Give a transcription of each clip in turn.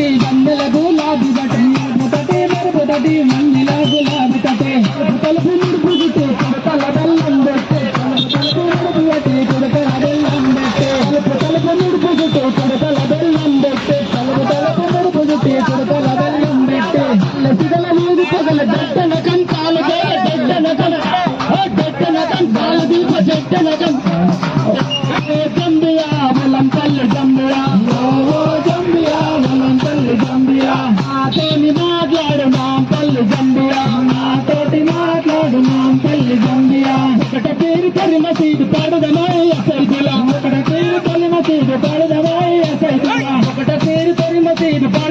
మెరుపుదటి వన్నెల గులాబీ దటి మెరుపుదటి మెరుపుదటి వన్నెల గులాబీ దటి తలుపు ముడుపుదితే కొడతల బెల్లం పెట్టే. తలుపు ముడుపుదటి కొడతల బెల్లం పెట్టే. తలుపు తలుపు ముడుపుదితే కొడతల బెల్లం పెట్టే. తలుపు తలుపు ముడుపుదితే కొడతల బెల్లం పెట్టే. లసిగల మూడు పగల దట్టన కంకాలు గోల దట్టన కన దట్టన కంకాలు దీప దట్టన కం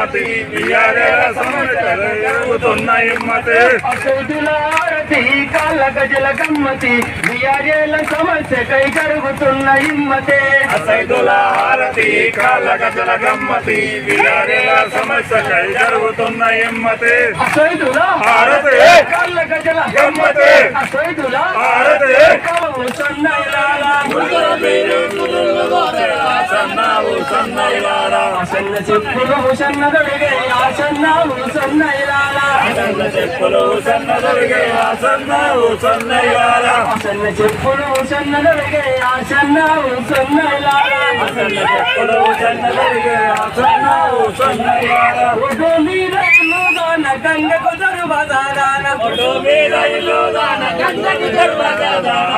గజల గమ్మతి సమస్యలు ఎరుగుతున్న హిమ్మతి అసైదులారతి కాళ్ళ గజల గమ్మతి బిఆర్ఏల సమస్య కై జరుగుతున్న హిమ్మతే. అసైదుల హారతి కాళ్ళ గజల గమ్మతి బియ్యారేల సమస్యకై జరుగుతున్న హిమ్మతి. అసైదుల హారతి కాళ్ళ గజల గమ్మతి. అసైదుల హారతి. సన్నావు సన్నైలారా సన్న చెప్పులు సన్నదొడిగే ఆ సన్నావు సన్నైలాలా సన్న చెప్పులు సన్నదొరిగే ఆ సన్నావు సన్నైలారా సన్న చెప్పులు సన్నదొడిగే ఆ సన్నావు సన్నైలాలా సన్న చెప్పులు సన్నదొరిగే ఆ సన్నావు సన్నైలారా ఒడ్డు మీద ఇల్లుదాన గంగకు దరువదాన ఒడ్డు మీద ఇల్లు దాన గంగకు దర్వాజా దాన